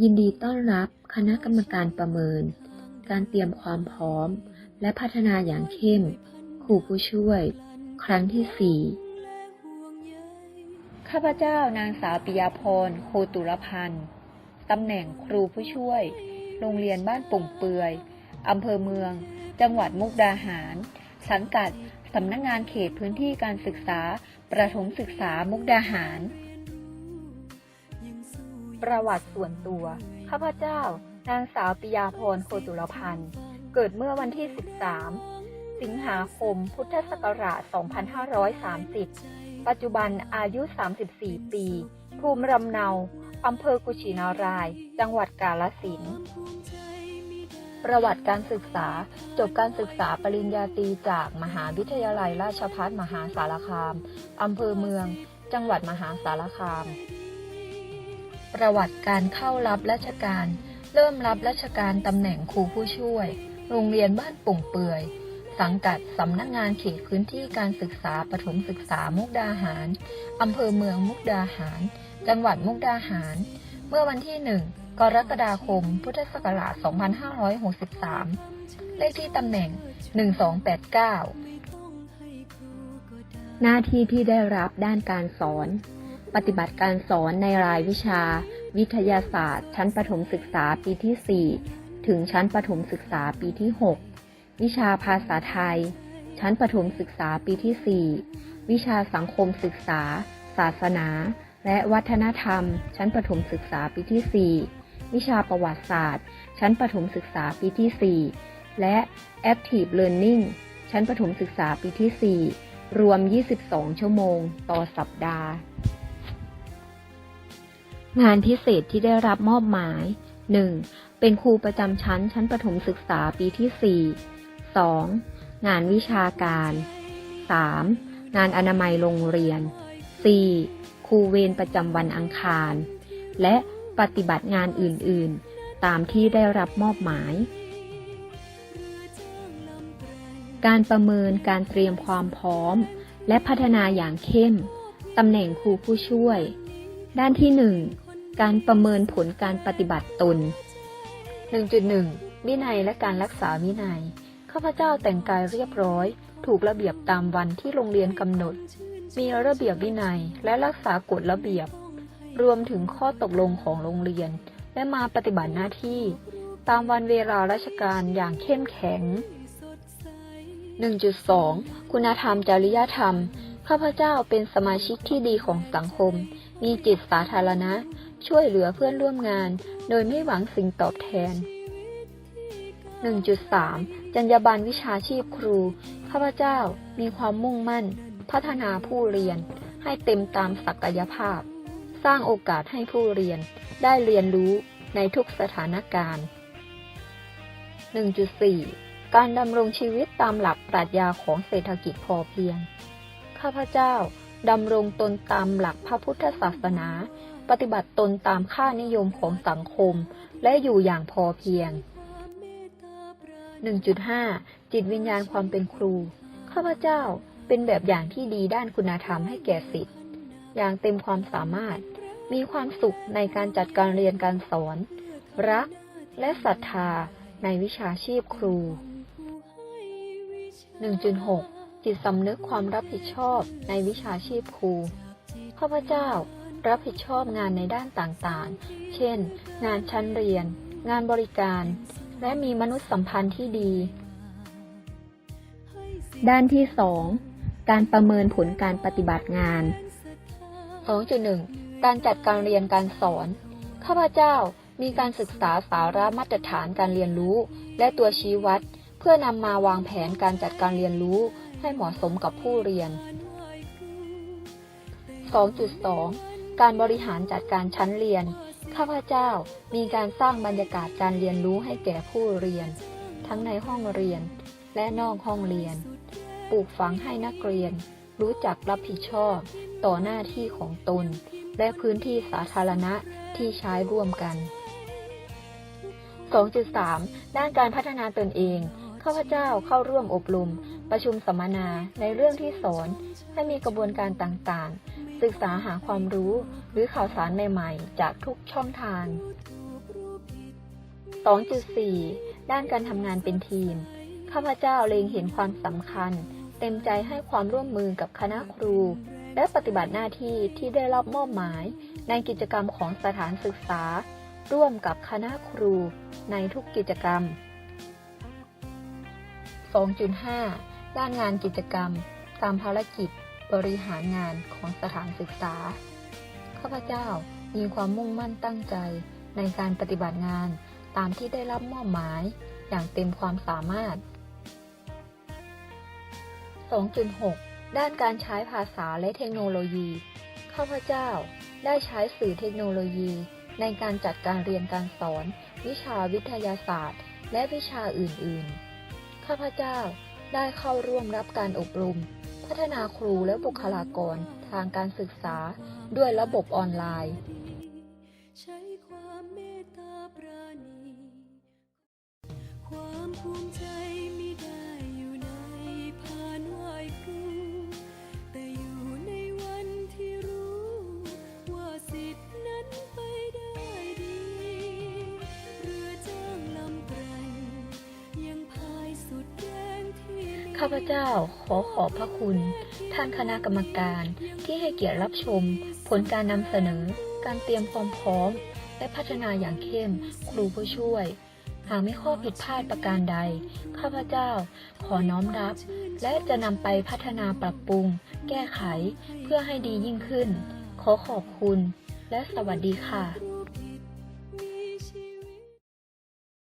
ยินดีต้อนรับคณะกรรมการประเมิน การเตรียมความพร้อม และพัฒนาอย่างเข้ม ครูผู้ช่วย ครั้งที่ 4 ข้าพเจ้านางสาวปิยาพรโคตุรพันธ์ตำแหน่งครูผู้ช่วย โรงเรียนบ้านปุ่งเปือยอำเภอเมือง จังหวัดมุกดาหาร สังกัดสำนักงงานเขตพื้นที่การศึกษา ประถมศึกษามุกดาหาร ประวัติส่วนตัว ข้าพเจ้า นางสาวปิยาพรโคตุรพันธ์ เกิดเมื่อวันที่ 13 สิงหาคม พุทธศักราช 2530 ปัจจุบันอายุ 34 ปี ภูมิลำเนา อำเภอกุชินาราย จังหวัดกาฬสินประวัติการศึกษา จบการศึกษาปริญญาตรีจากมหาวิทยาลัยราชภัฏมหาสารคาม อำเภอเมือง จังหวัดมหาสารคาม ประวัติการเข้ารับราชการ เริ่มรับราชการตำแหน่งครูผู้ช่วย โรงเรียนบ้านปุ่งเปื่อย สังกัดสำนักงานเขตพื้นที่การศึกษาประถมศึกษามุกดาหารอำเภอเมืองมุกดาหาร จังหวัดมุกดาหาร เมื่อวันที่1กรกฎาคม พุทธศักราช 2563 เลขที่ตำแหน่ง 1289 หน้าที่ที่ได้รับด้านการสอน ปฏิบัติการสอนในรายวิชา วิทยาศาสตร์ ชั้นประถมศึกษาปีที่ 4 ถึงชั้นประถมศึกษาปีที่ 6 วิชาภาษาไทย ชั้นประถมศึกษาปีที่ 4 วิชาสังคมศึกษา ศาสนา และวัฒนธรรม ชั้นประถมศึกษาปีที่ 4 วิชาประวัติศาสตร์ ชั้นประถมศึกษาปีที่ 4 และ Active Learning ชั้นประถมศึกษาปีที่ 4 รวม 22 ชั่วโมง ต่อสัปดาห์ งานพิเศษที่ได้รับมอบหมาย 1. เป็นครูประจำชั้นชั้นประถมศึกษาปีที่ 4 2. งานวิชาการ 3. งานอนามัยโรงเรียน 4. ครูเวรประจำวันอังคาร และปฏิบัติงานอื่น ๆ ตามที่ได้รับมอบหมาย การประเมินการเตรียมความพร้อม และพัฒนาอย่างเข้ม ตำแหน่งครูผู้ช่วย ด้านที่ 1 การประเมินผลการปฏิบัติตน 1.1 วินัยและการรักษาวินัย ข้าพเจ้าแต่งกายเรียบร้อย ถูกระเบียบตามวันที่โรงเรียนกำหนด มีระเบียบวินัยและรักษากฎระเบียบ รวมถึงข้อตกลงของโรงเรียน และมาปฏิบัติหน้าที่ ตามวันเวลาราชการอย่างเข้มแข็ง 1.2 คุณธรรมจริยธรรม ข้าพเจ้าเป็นสมาชิกที่ดีของสังคม มีจิตสาธารณะ ช่วยเหลือเพื่อนร่วมงาน โดยไม่หวังสิ่งตอบแทน 1.3 จรรยาบรรณวิชาชีพครู ข้าพเจ้ามีความมุ่งมั่น พัฒนาผู้เรียน ให้เต็มตามศักยภาพ สร้างโอกาสให้ผู้เรียน ได้เรียนรู้ในทุกสถานการณ์ 1.4 การดำรงชีวิตตามหลักปรัชญาของเศรษฐกิจพอเพียง ข้าพเจ้า ดำรงตนตามหลักพระพุทธศาสนา ปฏิบัติตนตามค่านิยมของสังคม และอยู่อย่างพอเพียง 1.5 จิตวิญญาณความเป็นครู ข้าพเจ้าเป็นแบบอย่างที่ดีด้านคุณธรรมให้แก่สิทธิ์ อย่างเต็มความสามารถ มีความสุขในการจัดการเรียนการสอน รักและศรัทธาในวิชาชีพครู 1.6 จิตสำนึกความรับผิดชอบในวิชาชีพครู ข้าพเจ้ารับผิดชอบงานในด้านต่างๆ เช่น งานชั้นเรียน งานบริการ และมีมนุษยสัมพันธ์ที่ดี ด้านที่ 2 การประเมินผลการปฏิบัติงาน 2.1 การจัดการเรียนการสอน ข้าพเจ้ามีการศึกษาสาระมาตรฐานการเรียนรู้ และตัวชี้วัด เพื่อนำมาวางแผนการจัดการเรียนรู้ ให้เหมาะสมกับผู้เรียน 2.2 การบริหารจัดการชั้นเรียน ข้าพเจ้ามีการสร้างบรรยากาศการเรียนรู้ให้แก่ผู้เรียน ทั้งในห้องเรียนและนอกห้องเรียน ปลูกฝังให้นักเรียน รู้จักรับผิดชอบ ต่อหน้าที่ของตน และพื้นที่สาธารณะที่ใช้ร่วมกัน 2.3 ด้านการพัฒนาตนเอง ข้าพเจ้าเข้าร่วมอบรม ประชุมสัมมนาในเรื่องที่สอนให้มีกระบวนการต่างๆ ศึกษาหาความรู้หรือข่าวสารใหม่ๆ จากทุกช่องทาง 2.4 ด้านการทำงานเป็นทีม ข้าพเจ้าเล็งเห็นความสำคัญ เต็มใจให้ความร่วมมือกับคณะครู และปฏิบัติหน้าที่ที่ได้รับมอบหมาย ในกิจกรรมของสถานศึกษา ร่วมกับคณะครูในทุกกิจกรรม 2.5 ด้านงานกิจกรรม ตามภารกิจบริหารงานของสถานศึกษา ข้าพเจ้ามีความมุ่งมั่นตั้งใจในการปฏิบัติงานตามที่ได้รับมอบหมายอย่างเต็มความสามารถ 2.6 ด้านการใช้ภาษาและเทคโนโลยี ข้าพเจ้าได้ใช้สื่อเทคโนโลยี ในการจัดการเรียนการสอน วิชาวิทยาศาสตร์ และวิชาอื่น ๆ ข้าพเจ้า ได้เข้าร่วมรับการอบรม พัฒนาครูและบุคลากรทางการศึกษาด้วยระบบออนไลน์ ใช้ความเมตตาปราณี ความภูมิใจมี ข้าพเจ้าขอขอบพระคุณ ท่านคณะกรรมการที่ให้เกียรติรับชม ผลการนำเสนอ การเตรียมความพร้อม และพัฒนาอย่างเข้ม ครูผู้ช่วย หากมีข้อผิดพลาดประการใด ข้าพเจ้าขอน้อมรับ และจะนำไปพัฒนาปรับปรุง แก้ไข เพื่อให้ดียิ่งขึ้น ขอขอบคุณ และสวัสดีค่ะ